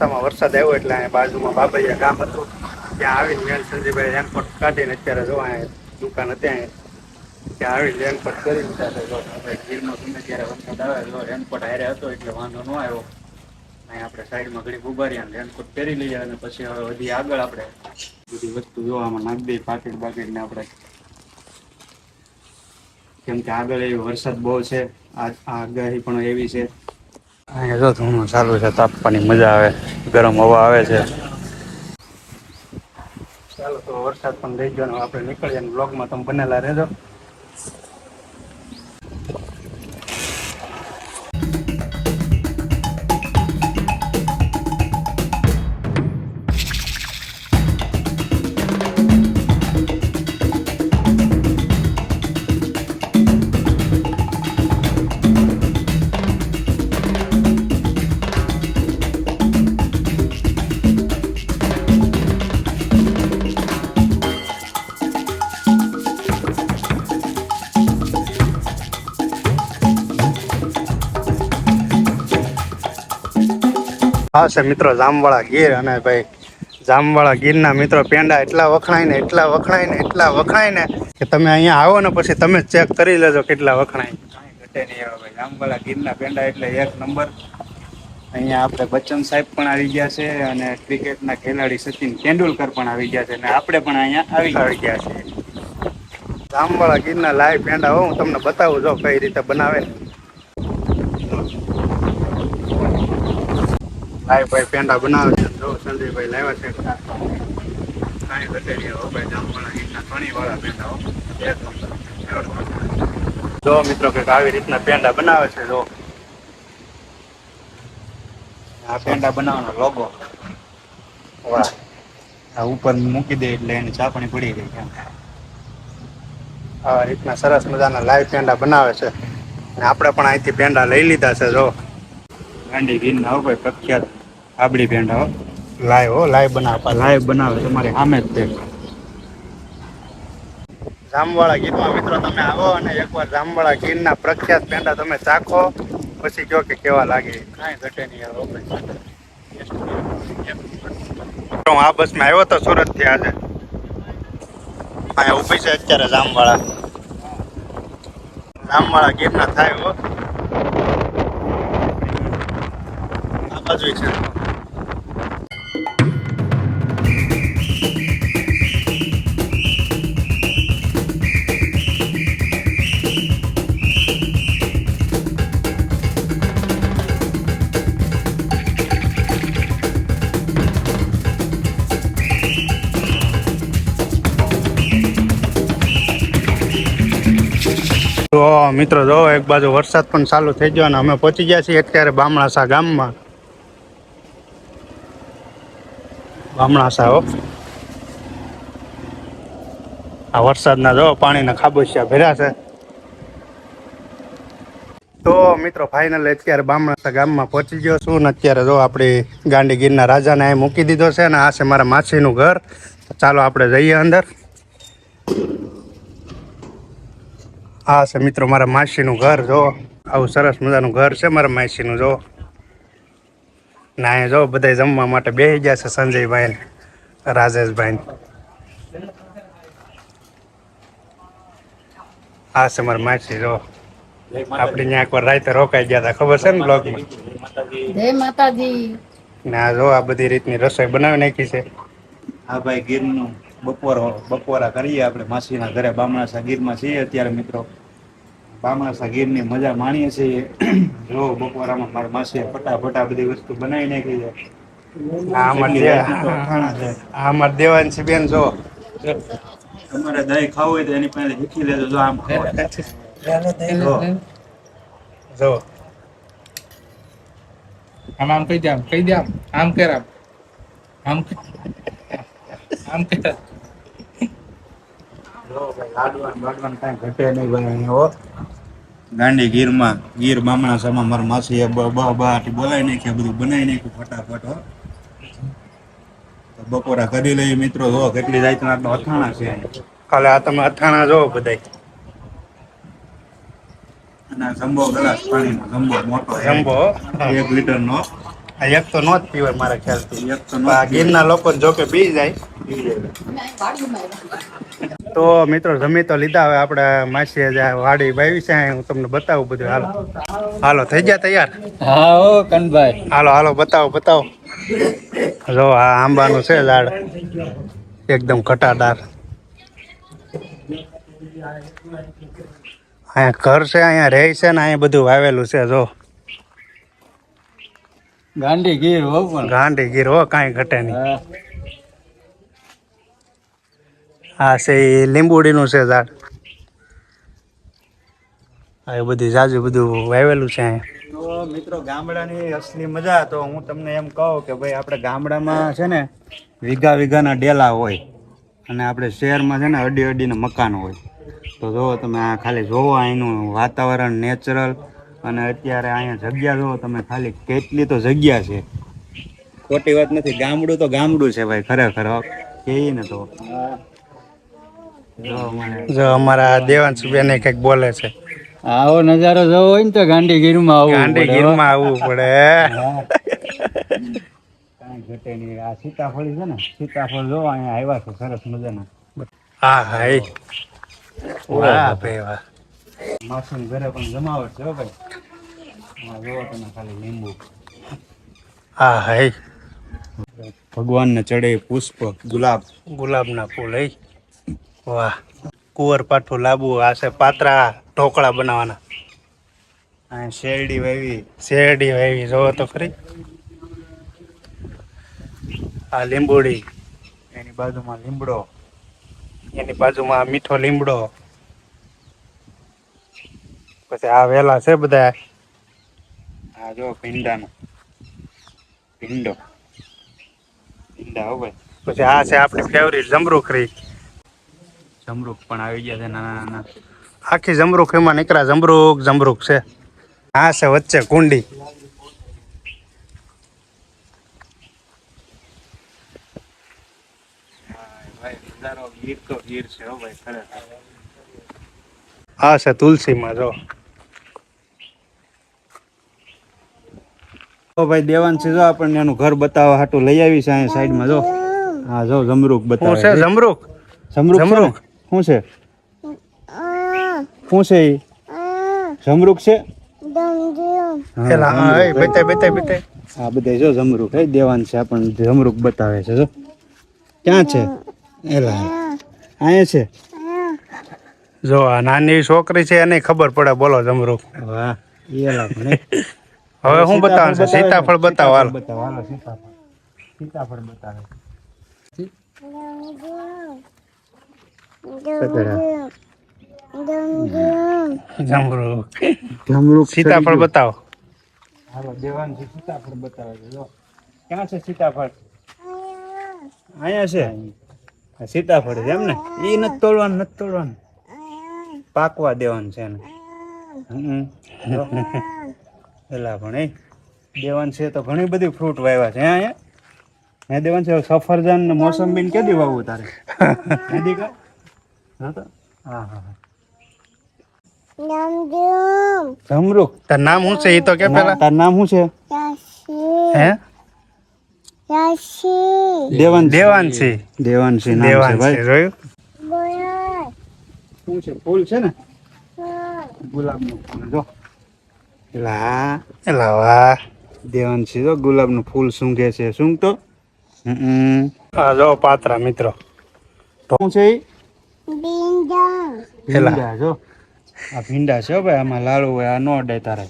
રસ્તામાં વરસાદ આવ્યો એટલે અહીંયા બાજુમાં બાબૈયા ગામ હતું. ત્યાં આવીને મેં સંજયભાઈ રેનકોટ કાઢીને અત્યારે જો અહીંયા દુકાન હતી અહીંયા. ત્યાં આવી રેનકોટ કરી દીધા જો વરસાદ આવે જો હારે હતો એટલે વાંધો ન આવ્યો. અહીં આપણે સાઈડમાં ઘડી ઊભા રહ્યા રેનકોટ પહેરી લઈએ અને પછી હવે વધી આગળ આપણે બધી વસ્તુ જોવામાં નાખી દઈએ આપણે. કેમ કે આગળ એવી વરસાદ બહુ છે. આ આગાહી પણ એવી છે. અહીંયા જો ધૂણું ચાલુ છે, તાપવાની મજા આવે, ગરમ હવા આવે છે. ચાલો, તો વરસાદ પણ લઈ ગયો આપણે નીકળીએ બ્લોગમાં તમે બનેલા રહેજો. હા છે મિત્રો જામવાળા ગીર અને ભાઈ જામવાળા ગીરના મિત્રો પેંડા એટલા વખણાય ને, એટલા વખણાય ને, એટલા વખણાય ને કે તમે અહીંયા આવો ને પછી તમે ચેક કરી લેજો કેટલા વખણાય. ઘટે નહીં આવે ભાઈ જામવાળા ગીરના પેંડા એટલે એક નંબર. અહીંયા આપણે બચ્ચન સાહેબ પણ આવી ગયા છે અને ક્રિકેટના ખેલાડી સચિન તેંડુલકર પણ આવી ગયા છે અને આપણે પણ અહીંયા આવી આવી ગયા છે જામવાળા ગીરના લાઈવ પેંડા હો, હું તમને બતાવું જો કઈ રીતે બનાવે ને લાઈવ ભાઈ બનાવે છે જો સંજયભાઈ લાવ્યા છે. કાંઈ ઘણીવાળા પેંડા. જો મિત્રો કંઈક આવી રીતના પેંડા બનાવે છે, જો. આ પેંડા બનાવવાનો લોગો આ ઉપર મૂકી દે એટલે એની ચાપણી પડી ગઈ આ રીતના સરસ મજાના લાઈવ પેંડા બનાવે છે. અને આપણે પણ અહીંથી પેંડા લઈ લીધા છે, જો. ગાંડી ગીરના ના ભાઈ, પ્રખ્યાત. આબડી પેંડા હો. લાઈવ હો લાઈવ બનાવવા લાઈવ બનાવે તમારી સામે જ તે. જામવાળા ગીરમાં મિત્રો તમે આવો અને એકવાર જામવાળા ગીરના પ્રખ્યાત પેંડા તમે ચાખો પછી જો કે કેવા લાગે. કાંઈ ઘટે નહીં યાર હો હું આ બસમાં આવ્યો તો સુરતથી આજે. અહીંયા ઊભી છે અત્યારે જામવાળા. જામવાળા ગીરના થાય હો. આ બાજુ છે. તો મિત્રો જો, એક બાજુ વરસાદ પણ ચાલુ થઈ ગયો અને અમે પહોંચી ગયા છીએ અત્યારે બામણાસા ગામમાં. બામણાસા, હો. આ વરસાદના જો પાણીના ખાબોચિયા ભર્યા છે. તો મિત્રો ફાઇનલ અત્યારે બામણાસા ગામમાં પહોંચી ગયો છું ને અત્યારે જો આપણી ગાંડીગીરના રાજાને અહીં મૂકી દીધો છે ને આ છે મારા માસીનું ઘર. ચાલો આપણે જઈએ અંદર. આ છે મિત્રો મારા માસીનું ઘર જો. આવું સરસ મજાનું ઘર છે મારા માસીનું જો. ના એ જો બધા જમવા માટે બેસી ગયા છે સંજયભાઈ ને રાજેશભાઈ. આ છે મારા માસી જો. આપણે ત્યાં એકવાર રાતે રોકાઈ ગયા હતા ખબર છે ને બ્લોગમાં? જય માતાજી. ને આ જો આ બધી રીતની રસોઈ બનાવી નાખી છે. હા ભાઈ ગીરનું બપોર બપોરા કરીએ આપણે માસીના ઘરે બામણાસા ગીરમાં છીએ અત્યારે મિત્રો. બામણાસા ગીરની મજા માણીએ છીએ. જો બપોરામાં મારા માસીએ ફટાફટ આ બધી વસ્તુ બનાવી નાખી છે. આ અમારા અમારા દેવાંશી બેન જો. તમારે દહીં ખાવું હોય તો એની પાસે શીખી લેજો જો આમ જો. જો. આમ આમ કહી દે આમ કહી દે આમ. આમ કર આમ. આમ કર. ગાંડી ગીરમાં ગીર બામણા સમા મારા માસી બ બ બાટી બોલાવી નાખ્યા બધું બનાવી નાખ્યું ફટાફટ હો. બપોરા કરી લઈએ મિત્રો જો કેટલી જાતના અથાણા છે કાલે આ તમે અથાણા જો બધાય. અને જમ્બો ગ્લાસ પાણીનો જમ્બો મોટો જમ્બો એક લીટરનો. આ એક તો નો જ પીવાય મારા ખ્યાલથી. એક તો ગીરના લોકો જો કે પી જાય. તો મિત્રો જમી તો લીધા. હવે આપણે માસીએ વાડી બાવી છે હું તમને બતાવું બધું. હાલો. હાલો થઈ ગયા તૈયાર? હા ઓ કનભાઈ. હાલો હાલો બતાવો બતાવો. જો આ આંબાનું છે ઝાડ. એકદમ ઘટાદાર. અહીંયા ઘર છે અહીંયા રહે છે ને અહીંયા બધું વાવેલું છે જો. ગાંડી ગીર હો પણ. ગાંડી ગીર હો કાંઈ ઘટે નહીં. આ છે એ લીંબુડીનું છે ઝાડ. આ એ બધી જાજુ બધું વાવેલું છે તો મિત્રો ગામડાની અસલી મજા, તો હું તમને એમ કહું કે ભાઈ આપણે ગામડામાં છે ને વીઘા વીઘાના ડેલા હોય અને આપણે શહેરમાં છે ને અડી અડીને મકાન હોય. તો જુઓ તમે આ ખાલી જોવો અહીંનું વાતાવરણ, નેચરલ અને અત્યારે અહીંયા જગ્યા જુઓ તમે ખાલી કેટલી તો જગ્યા છે. ખોટી વાત નથી, ગામડું તો ગામડું છે ભાઈ, ખરેખર. કહીએ ને તો. જો અમારા દેવાંશ બેન કંઈક બોલે છે. આવો નજારો જોવો હોય ને તો ગાંડી ગીરમાં આવવું ગાંડી ગીરમાં આવવું પડે કાંઈ ઘટે નહીં. આ સીતાફળ છે ને સીતાફળ જો અહીંયા આવ્યા છે સરસ મજાના. હા હા વાહ ભાઈ વાહ. માસુમ ઘરે પણ જમાવટ છે ભાઈ. જોવો તમે ખાલી લીંબુ. હા હા ભગવાનને ચડે પુષ્પ ગુલાબ. ગુલાબના ફૂલ એ. વાહ. કુંવર પાઠું લાબુ, આ છે પાત્રા ઢોકળા બનાવવાના શેરડી વાવી શેરડી વાવી, જોવો તો ખરી. આ લીંબોડી એની બાજુમાં લીમડો એની બાજુમાં મીઠો લીમડો પછી આ વેલા છે બધા આ જો ભીંડાનો, ભીંડો. ભીંડા ભાઈ. પછી આ છે આપણી ફેવરિટ જમરૂખરી. જમરૂખ પણ આવી ગયા છે નાના નાના. આખી જમરૂખ એમાં નીકળ્યા. જમરૂખ જમરૂખ છે. આ છે વચ્ચે કુંડી. ગીર છે ભાઈ ખરેખર છે તુલસીમાં જો. તો ભાઈ દેવાંશી જો આપણને એનું ઘર બતાવવા હાટું લઈ આવી છે અહીંયા સાઈડમાં જો. હા જો જમરૂખ શું બતાવે છે જમરૂખ જમરૂખ? શું છે? શું છે જમરૂખ છે? પેલા હા એ બતાય બતાય બતાય. આ બધા જો જમરૂખ હે દેવાન છે આપણને જમરૂખ બતાવે છે જો. ક્યાં છે? એલા અહીંયા છે? જો આ નાની એવી છોકરી છે એને ખબર પડે બોલો જમરૂખ વાહ એલા હવે શું બતાવું છે? સીતાફળ બતાવો હાલ. બતાવો હાલો સીતાફળ સીતાફળ બતાવે જમરૂખ જમરૂખ સીતાફળ બતાવો. હાલો દેવાન છે સીતાફળ બતાવે છે. જો ક્યાં છે સીતાફળ? અહીંયા છે. આ સીતાફળ છે એમ ને એ નથી તોડવાનું નથી તોડવાનું. પાકવા દેવાનું છે એને. પેલા પણ એ. દેવાન છે તો ઘણી બધી ફ્રૂટ વાવ્યા છે. અહીંયા? હે દેવાન છે સફરજન ને મોસંબી ને કેદી વાવવું તારે? કેદી કા હા તો હા. હા હા તાર નામ શું છે? એ તો કે પેલા. તાર નામ શું છે? હે? દેવાન દેવાંશી. દેવાનસી નામ છે ભાઈ. શું છે? ફૂલ છે ને? ગુલાબનું ફૂલ જો. એલા એલા વાહ દેવાનસી જો ગુલાબનું ફૂલ સૂંઘે છે. સૂંઘતો? હમ આ જો પાત્રા મિત્રો. શું છે? એલા. ભીંડા જો આ ભીંડા છે ભાઈ આમાં લાડુ હોય આ નો અડે તારે